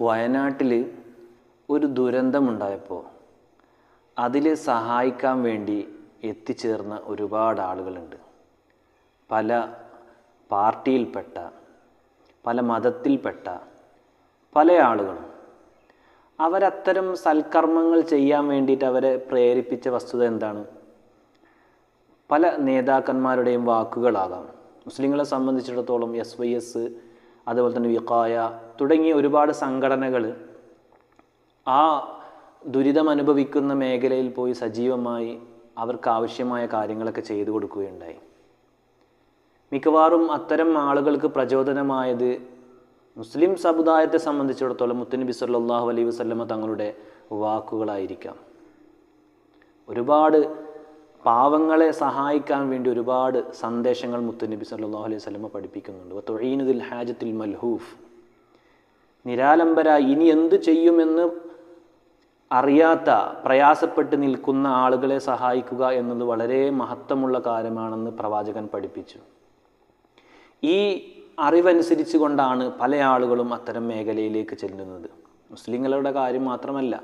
വയനാട്ടിൽ ഒരു ദുരന്തമുണ്ടായപ്പോൾ അതിൽ സഹായിക്കാൻ വേണ്ടി എത്തിച്ചേർന്ന ഒരുപാട് ആളുകളുണ്ട്. പല പാർട്ടിയിൽപ്പെട്ട പല മതത്തിൽപ്പെട്ട പല ആളുകളും. അവരത്തരം സൽക്കർമ്മങ്ങൾ ചെയ്യാൻ വേണ്ടിയിട്ട് അവരെ പ്രേരിപ്പിച്ച വസ്തുത എന്താണ്? പല നേതാക്കന്മാരുടെയും വാക്കുകളാകാം. മുസ്ലിങ്ങളെ സംബന്ധിച്ചിടത്തോളം എസ് വൈ എസ് അതുപോലെ തന്നെ വിക്കായ തുടങ്ങിയ ഒരുപാട് സംഘടനകൾ ആ ദുരിതം അനുഭവിക്കുന്ന മേഖലയിൽ പോയി സജീവമായി അവർക്ക് ആവശ്യമായ കാര്യങ്ങളൊക്കെ ചെയ്തു കൊടുക്കുകയുണ്ടായി. മിക്കവാറും അത്തരം ആളുകൾക്ക് പ്രചോദനമായത് മുസ്ലിം സമുദായത്തെ സംബന്ധിച്ചിടത്തോളം മുത്തനബി സല്ലാഹു അലൈഹി വസ്ലമ തങ്ങളുടെ വാക്കുകളായിരിക്കാം. ഒരുപാട് പാവങ്ങളെ സഹായിക്കാൻ വേണ്ടി ഒരുപാട് സന്ദേശങ്ങൾ മുത്തുനബി സല്ലാ അലൈഹി സ്വലമ പഠിപ്പിക്കുന്നുണ്ട്. തൊഴീനുദിൽ ഹാജത്തിൽ മൽഹൂഫ്. നിരാലംബര ഇനി എന്തു ചെയ്യുമെന്ന് അറിയാത്ത പ്രയാസപ്പെട്ട് നിൽക്കുന്ന ആളുകളെ സഹായിക്കുക എന്നത് വളരെ മഹത്വമുള്ള കാര്യമാണെന്ന് പ്രവാചകൻ പഠിപ്പിച്ചു. ഈ അറിവനുസരിച്ച് കൊണ്ടാണ് പല ആളുകളും അത്തരം മേഖലയിലേക്ക് ചെല്ലുന്നത്. മുസ്ലിങ്ങളുടെ കാര്യം മാത്രമല്ല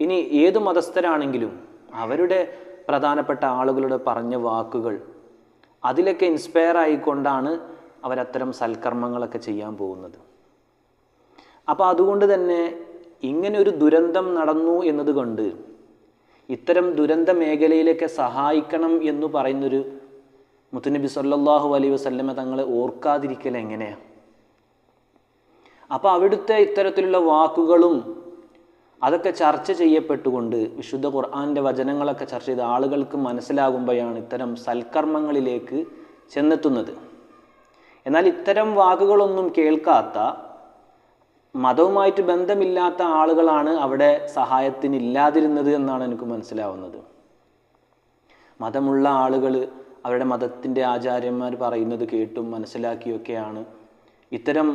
ഇനി ഏത് മതസ്ഥരാണെങ്കിലും അവരുടെ പ്രധാനപ്പെട്ട ആളുകളുടെ പറഞ്ഞ വാക്കുകൾ. അതിലൊക്കെ ഇൻസ്പയർ ആയിക്കൊണ്ടാണ് അവരത്തരം സൽക്കർമ്മങ്ങളൊക്കെ ചെയ്യാൻ പോകുന്നത്. അപ്പോൾ അതുകൊണ്ട് തന്നെ ഇങ്ങനെ ഒരു ദുരന്തം നടന്നു എന്നതുകൊണ്ട് ഇത്തരം ദുരന്ത മേഖലയിലൊക്കെ സഹായിക്കണം എന്ന് പറയുന്നൊരു മുത്തുനബി സല്ലാഹു അലൈ വസല്ലമ തങ്ങളെ ഓർക്കാതിരിക്കൽ എങ്ങനെയാണ് അപ്പോൾ അവിടുത്തെ ഇത്തരത്തിലുള്ള വാക്കുകളും അതൊക്കെ ചർച്ച ചെയ്യപ്പെട്ടുകൊണ്ട് വിശുദ്ധ ഖുർആാന്റെ വചനങ്ങളൊക്കെ ചർച്ച ചെയ്ത് ആളുകൾക്ക് മനസ്സിലാകുമ്പോഴാണ് ഇത്തരം സൽക്കർമ്മങ്ങളിലേക്ക് ചെന്നെത്തുന്നത്. എന്നാൽ ഇത്തരം വാക്കുകളൊന്നും കേൾക്കാത്ത മതവുമായിട്ട് ബന്ധമില്ലാത്ത ആളുകളാണ് അവിടെ സഹായത്തിനില്ലാതിരുന്നത് എന്നാണ് എനിക്ക് മനസ്സിലാവുന്നത്. മതമുള്ള ആളുകൾ അവരുടെ മതത്തിന്റെ ആചാര്യന്മാർ പറയുന്നത് കേട്ടും മനസ്സിലാക്കിയൊക്കെയാണ് ഇത്തരം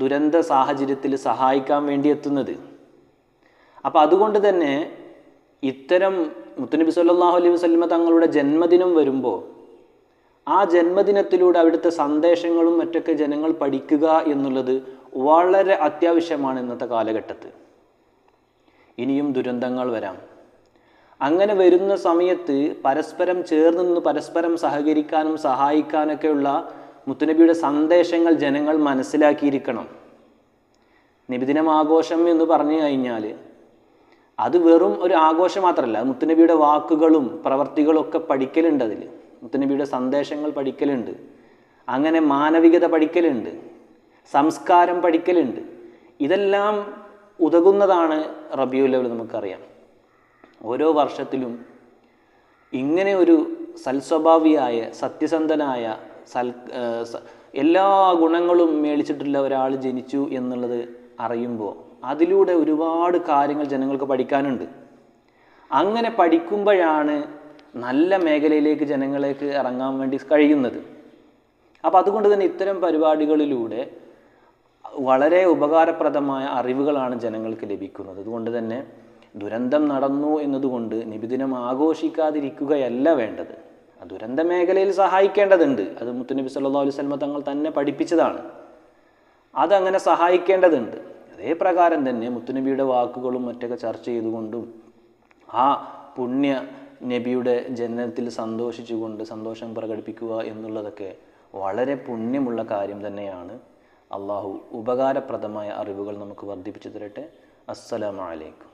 ദുരന്ത സാഹചര്യത്തിൽ സഹായിക്കാൻ വേണ്ടി എത്തുന്നത്. അപ്പോൾ അതുകൊണ്ട് തന്നെ ഇത്തരം മുത്തനബി സല്ലാഹു അലൈഹി വസ്ലമ തങ്ങളുടെ ജന്മദിനം വരുമ്പോൾ ആ ജന്മദിനത്തിലൂടെ അവിടുത്തെ സന്ദേശങ്ങളും മറ്റൊക്കെ ജനങ്ങൾ പഠിക്കുക എന്നുള്ളത് വളരെ അത്യാവശ്യമാണ് ഇന്നത്തെ കാലഘട്ടത്ത്. ഇനിയും ദുരന്തങ്ങൾ വരാം. അങ്ങനെ വരുന്ന സമയത്ത് പരസ്പരം ചേർന്ന് നിന്ന് പരസ്പരം സഹകരിക്കാനും സഹായിക്കാനൊക്കെയുള്ള മുത്തുനബിയുടെ സന്ദേശങ്ങൾ ജനങ്ങൾ മനസ്സിലാക്കിയിരിക്കണം. നിബിദിനം ആഘോഷം എന്ന് പറഞ്ഞു കഴിഞ്ഞാൽ അത് വെറും ഒരു ആഘോഷം മാത്രമല്ല മുത്തുനബിയുടെ വാക്കുകളും പ്രവർത്തികളും ഒക്കെ പഠിക്കലുണ്ട് അതിൽ മുത്തുനബിയുടെ സന്ദേശങ്ങൾ പഠിക്കലുണ്ട്. അങ്ങനെ മാനവികത പഠിക്കലുണ്ട്. സംസ്കാരം പഠിക്കലുണ്ട്. ഇതെല്ലാം ഉതകുന്നതാണ് റബിയുല്ലവൽ നമുക്കറിയാം. ഓരോ വർഷത്തിലും ഇങ്ങനെ ഒരു സൽസ്വഭാവിയായ സത്യസന്ധനായ സൽ എല്ലാ ഗുണങ്ങളും മേടിച്ചിട്ടുള്ള ഒരാൾ ജനിച്ചു എന്നുള്ളത് അറിയുമ്പോൾ അതിലൂടെ ഒരുപാട് കാര്യങ്ങൾ ജനങ്ങൾക്ക് പഠിക്കാനുണ്ട്. അങ്ങനെ പഠിക്കുമ്പോഴാണ് നല്ല മേഖലയിലേക്ക് ജനങ്ങളേക്ക് ഇറങ്ങാൻ വേണ്ടി കഴിയുന്നത്. അപ്പോൾ അതുകൊണ്ട് തന്നെ ഇത്തരം പരിപാടികളിലൂടെ വളരെ ഉപകാരപ്രദമായ അറിവുകളാണ് ജനങ്ങൾക്ക് ലഭിക്കുന്നത്. അതുകൊണ്ട് തന്നെ ദുരന്തം നടന്നു എന്നതുകൊണ്ട് നിബിദിനം ആഘോഷിക്കാതിരിക്കുകയല്ല വേണ്ടത്. ദുരന്ത മേഖലയിൽ സഹായിക്കേണ്ടതുണ്ട്. അത് മുത്തുനബി സല്ലാ അലൈഹി തങ്ങൾ തന്നെ പഠിപ്പിച്ചതാണ്. അതങ്ങനെ സഹായിക്കേണ്ടതുണ്ട്. അതേ പ്രകാരം തന്നെ മുത്തുനബിയുടെ വാക്കുകളും മറ്റൊക്കെ ചർച്ച ചെയ്തുകൊണ്ടും ആ പുണ്യ നബിയുടെ ജനനത്തിൽ സന്തോഷിച്ചുകൊണ്ട് സന്തോഷം പ്രകടിപ്പിക്കുക എന്നുള്ളതൊക്കെ വളരെ പുണ്യമുള്ള കാര്യം തന്നെയാണ്. അള്ളാഹു ഉപകാരപ്രദമായ അറിവുകൾ നമുക്ക് വർദ്ധിപ്പിച്ചു തരട്ടെ. അസ്സലാമലൈക്കും